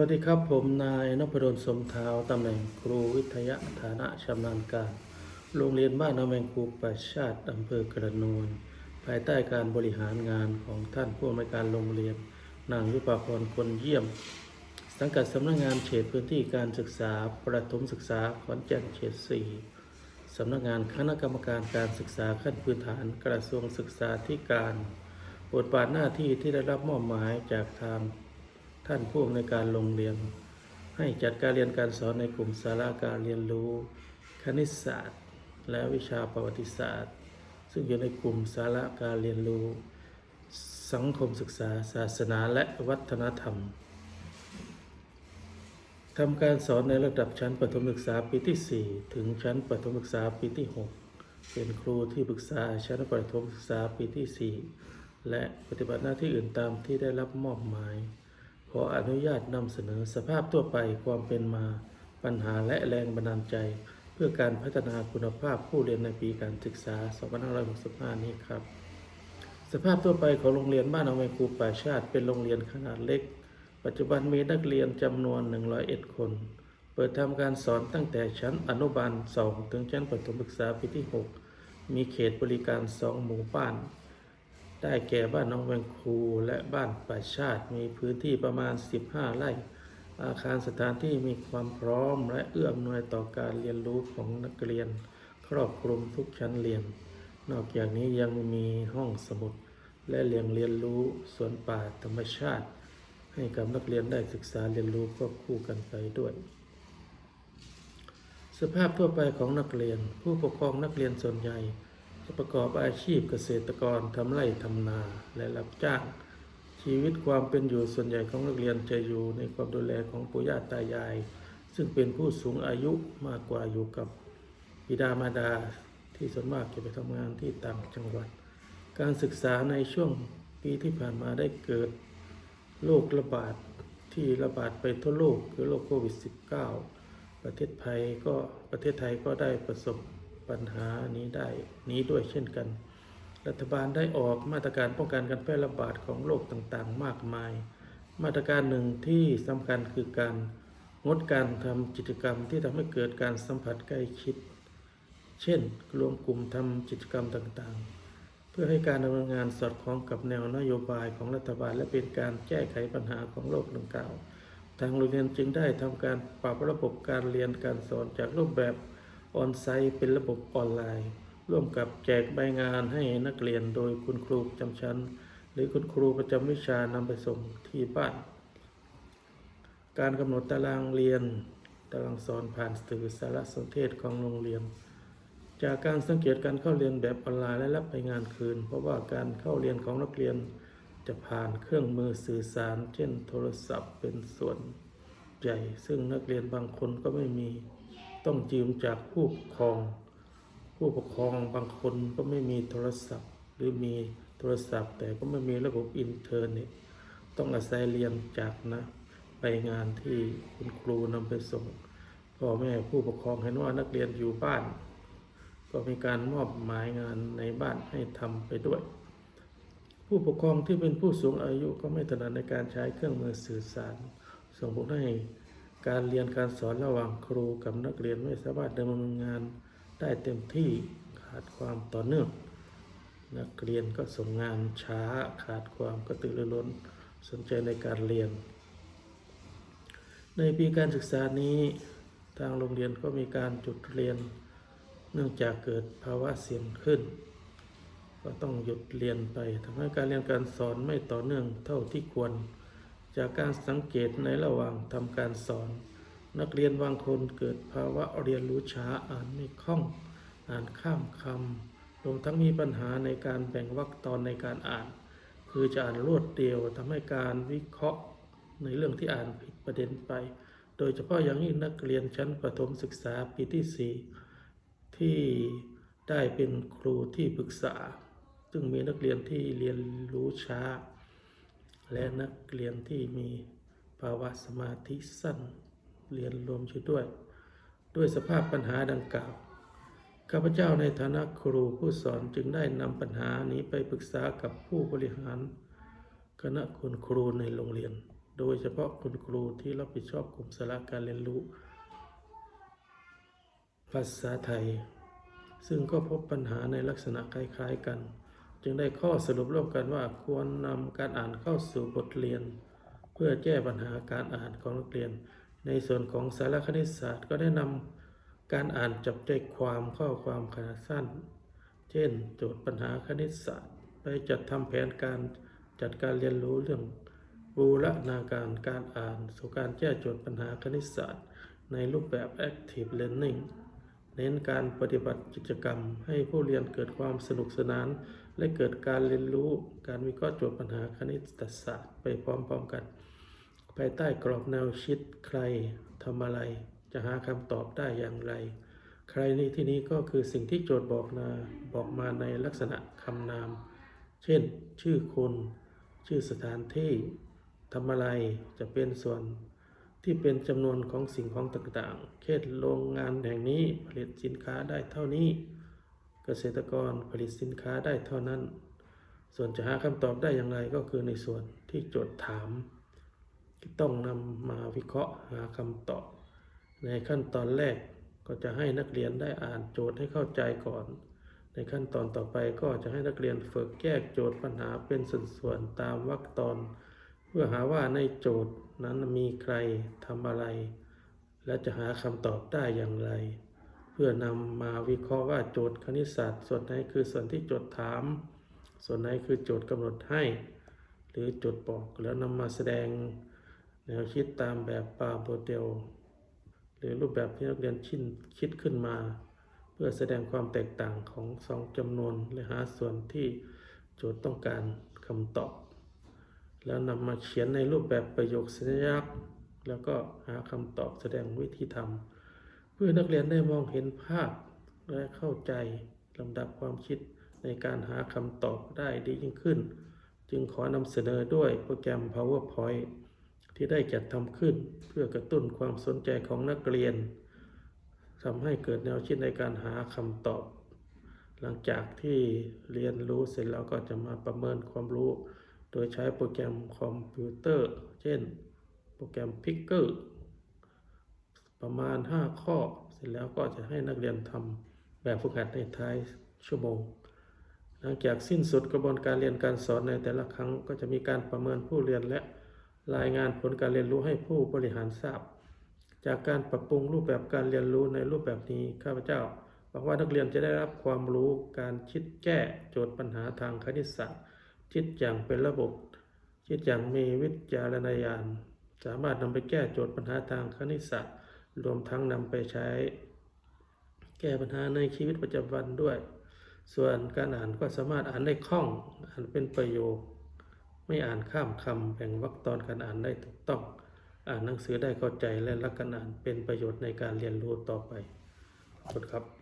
วัสดีครับผมนายนพดลสมเทาตำแหน่งครูวิทยาฐานะชำนาญการ โรงเรียนบ้านนาแมงคูประชาติอำเภอกระนวนภายใต้การบริหารงานของท่านผู้อำนวยการโรงเรียน นางยุปาพรคนเยี่ยม สังกัดสำนักงานเขตพื้นที่การศึกษา ประถมศึกษาขอนแก่นเขตสี่สำนักงานคณะกรรมการการศึกษาขั้นพื้นฐานกระทรวงศึกษาธิการบทบาทหน้าที่ที่ได้รับมอบหมายจากทาง ท่านผู้อำนวยการโรงเรียน ให้จัดการเรียนการสอนในกลุ่มสาระการเรียนรู้ คณิตศาสตร์ และวิชาประวัติศาสตร์ ซึ่งอยู่ในกลุ่มสาระการเรียนรู้ สังคมศึกษาศาสนาและวัฒนธรรมทำการสอนในระดับชั้นประถมศึกษาปีที่ 4 ถึงชั้นประถมศึกษาปีที่ 6 เป็นครูที่ปรึกษาชั้นประถมศึกษาปีที่ 4 และปฏิบัติหน้าที่อื่นตามที่ได้รับมอบหมาย ขออนุญาตนำเสนอสภาพทั่วไปความเป็นมาปัญหาและแรงบันดาลใจ เพื่อการพัฒนาคุณภาพผู้เรียนในปีการศึกษา 2565 นี้ครับ สภาพทั่วไปของโรงเรียนบ้านอาไมครูป่าชาติเป็นโรงเรียนขนาดเล็ก ปัจจุบันมีนักเรียนจำนวน 101 คน เปิดทำการสอนตั้งแต่ชั้นอนุบาล 2 ถึงชั้นประถมศึกษาปีที่ 6 มีเขตบริการ 2 หมู่บ้าน ได้แก่บ้านน้องแวงคูและบ้านป่าชาติมีพื้นที่ประมาณ 15 ไร่ อาคารสถานที่มีความพร้อมและเอื้ออำนวยต่อการเรียนรู้ของนักเรียน ครอบคลุมทุกชั้นเรียน นอกจากนี้ยังมีห้องสมุด และเรียนเรียนรู้สวนป่าธรรมชาติ ให้กับนักเรียนได้ศึกษาเรียนรู้ควบคู่กันไปด้วยสภาพทั่วไปของนักเรียน ผู้ปกครองนักเรียนส่วนใหญ่ ประกอบอาชีพเกษตรกรทำไร่ทำนาและรับจ้าง ชีวิตความเป็นอยู่ส่วนใหญ่ของนักเรียนจะอยู่ในความดูแลของปู่ย่าตายาย ซึ่งเป็นผู้สูงอายุมากกว่าอยู่กับบิดามารดาที่ส่วนมากจะไปทำงานที่ต่างจังหวัด การศึกษาในช่วงปีที่ผ่านมาได้เกิดโรคระบาดที่ระบาดไปทั่วโลกคือโรคโควิด -19 ประเทศไทยก็ประเทศไทยก็ได้ประสบ ปัญหานี้ได้นี้ด้วยเช่นกัน รัฐบาลได้ออกมาตรการป้องกันการแพร่ระบาดของโรคต่างๆ มากมาย มาตรการหนึ่งที่สำคัญคือการงดการทำกิจกรรมที่ทำให้เกิดการสัมผัสใกล้ชิด เช่น รวมกลุ่มทำกิจกรรมต่างๆ เพื่อให้การดำเนินงานสอดคล้องกับแนวนโยบายของรัฐบาล และเป็นการแก้ไขปัญหาของโรคดังกล่าว ทางโรงเรียนจึงได้ทำการปรับระบบการเรียนการสอนจากรูปแบบ ออนไซต์เป็นระบบออนไลน์ ร่วมกับแจกใบงานให้นักเรียนโดยคุณครูประจำชั้น หรือคุณครูประจำวิชานำไปส่งที่บ้าน การกำหนดตารางเรียน ตารางสอนผ่านสื่อสารสนเทศของโรงเรียน จากการสังเกตการเข้าเรียนแบบออนไลน์และรับใบงานคืน เพราะว่าการเข้าเรียนของนักเรียนจะผ่านเครื่องมือสื่อสาร เช่น โทรศัพท์เป็นส่วนใหญ่ ซึ่งนักเรียนบางคนก็ไม่มี ต้องยืมจากผู้ปกครอง ผู้ปกครองบางคนก็ไม่มีโทรศัพท์ หรือมีโทรศัพท์ แต่ก็ไม่มีระบบอินเทอร์เน็ตต้องอาศัยเรียนจากนะ ไปงานที่คุณครูนำไปส่งพ่อแม่ผู้ปกครองเห็นว่านักเรียนอยู่บ้าน ก็มีการมอบหมายงานในบ้านให้ทำไปด้วย ผู้ปกครองที่เป็นผู้สูงอายุก็ไม่ถนัดในการใช้เครื่องมือสื่อสาร ส่งผลให้ การเรียนการสอนระหว่างครูกับนักเรียนไม่สามารถดำเนินงานได้เต็มที่ขาดความต่อเนื่อง นักเรียนก็ส่งงานช้าขาดความกระตือรือร้นสนใจในการเรียน ในปีการศึกษานี้ทางโรงเรียนก็มีการจุดเรียน เนื่องจากเกิดภาวะเสี่ยงขึ้น ก็ต้องหยุดเรียนไปทำให้การเรียนการสอนไม่ต่อเนื่องเท่าที่ควร จากการสังเกตในระหว่างทำการสอน นักเรียนบางคนเกิดภาวะเรียนรู้ช้าอ่านไม่คล่อง อ่านข้ามคำรวมทั้งมีปัญหาในการแบ่งวรรคตอนในการอ่าน คือจะอ่านรวดเดียวทำให้การวิเคราะห์ในเรื่องที่อ่านผิดประเด็นไป โดยเฉพาะอย่างยิ่งนักเรียนชั้นประถมศึกษาปีที่ 4 ที่ได้เป็นครูที่ปรึกษา ซึ่งมีนักเรียนที่เรียนรู้ช้า และนักเรียนที่มีภาวะสมาธิสั้นเรียนรวมอยู่ด้วย ด้วยสภาพปัญหาดังกล่าวข้าพเจ้าในฐานะครูผู้สอนจึงได้นำปัญหานี้ไปปรึกษากับผู้บริหาร คณะคุณครูในโรงเรียน โดยเฉพาะคุณครูที่รับผิดชอบกลุ่มสาระการเรียนรู้ ภาษาไทย ซึ่งก็พบปัญหาในลักษณะคล้ายๆกัน จึงได้ข้อสรุปร่วมกันว่าควรนำการอ่านเข้าสู่บทเรียน เพื่อแก้ปัญหาการอ่านของนักเรียน ในส่วนของสารคณิตศาสตร์ก็ได้นำการอ่านจับใจความข้อความขนาดสั้น เช่น โจทย์ปัญหาคณิตศาสตร์ ไปจัดทำแผนการจัดการเรียนรู้เรื่องบูรณาการการอ่านสู่การแก้โจทย์ปัญหาคณิตศาสตร์ ในรูปแบบ Active Learning เน้นการปฏิบัติกิจกรรมให้ผู้เรียนเกิดความสนุกสนาน และเกิดการเรียนรู้การวิเคราะห์โจทย์ปัญหาคณิตศาสตร์ไปพร้อมๆกัน ภายใต้กรอบแนวคิดใครทำอะไร จะหาคำตอบได้อย่างไร ใครในที่นี้ก็คือสิ่งที่โจทย์บอกนาบอกมาในลักษณะคำนาม เช่น ชื่อคน ชื่อสถานที่ทำอะไรจะเป็นส่วนที่เป็นจำนวนของสิ่งของต่างๆ เช่นโรงงานแห่งนี้ผลิตสินค้าได้เท่านี้ เกษตรกรผลิตสินค้าได้เท่านั้น ส่วนจะหาคำตอบได้อย่างไรก็คือในส่วนที่โจทย์ถามต้องนำมาวิเคราะห์หาคำตอบ ในขั้นตอนแรกก็จะให้นักเรียนได้อ่านโจทย์ให้เข้าใจก่อน ในขั้นตอนต่อไปก็จะให้นักเรียนฝึกแก้โจทย์ปัญหาเป็นส่วนๆตามวรรคตอน เพื่อหาว่าในโจทย์นั้นมีใครทำอะไร และจะหาคำตอบได้อย่างไร เพื่อนำมาวิเคราะห์ว่าโจทย์คณิตศาสตร์ ส่วนไหนคือส่วนที่โจทย์ถาม ส่วนไหนคือโจทย์กำหนดให้ หรือโจทย์บอกแล้วนำมาแสดงแนวคิดตามแบบปาโบเดลหรือรูปแบบที่นักเรียนชินคิดขึ้นมา เพื่อแสดงความแตกต่างของสองจำนวนและหาส่วนที่โจทย์ต้องการคำตอบ แล้วนำมาเขียนในรูปแบบประโยคสัญลักษณ์แล้วก็หาคำตอบแสดงวิธีทำ พื่อนักเรียนได้มองเห็นภาพและเข้าใจลำดับความคิดในการหาคำตอบได้ดียิ่งขึ้น จึงขอนำเสนอด้วยโปรแกรม PowerPoint ที่ได้จัดทำขึ้นเพื่อกระตุ้นความสนใจของนักเรียนทำให้เกิดแนวคิดในการหาคำตอบ หลังจากที่เรียนรู้เสร็จแล้วก็จะมาประเมินความรู้ โดยใช้โปรแกรมคอมพิวเตอร์ เช่น โปรแกรม Picker ประมาณ 5 ข้อ เสร็จแล้วก็จะให้นักเรียนทำแบบฝึกหัดในท้ายชั่วโมง หลังจากสิ้นสุดกระบวนการเรียนการสอนในแต่ละครั้งก็จะมีการประเมินผู้เรียนและรายงานผลการเรียนรู้ให้ผู้บริหารทราบ จากการปรับปรุงรูปแบบการเรียนรู้ในรูปแบบนี้ข้าพเจ้าหวังว่านักเรียนจะได้รับความรู้การคิดแก้โจทย์ปัญหาทางคณิตศาสตร์ คิดอย่างเป็นระบบ คิดอย่างมีวิจารณญาณ สามารถนำไปแก้โจทย์ปัญหาทางคณิตศาสตร์ รวมทั้งนำไปใช้ แก้ปัญหาในชีวิตประจำวันด้วย ส่วนการอ่านก็สามารถอ่านได้คล่อง อ่านเป็นประโยค ไม่อ่านข้ามคำแบ่งวรรคตอนการอ่านได้ถูกต้อง อ่านหนังสือได้เข้าใจและรักการอ่านเป็นประโยชน์ในการเรียนรู้ต่อไปขอบคุณครับ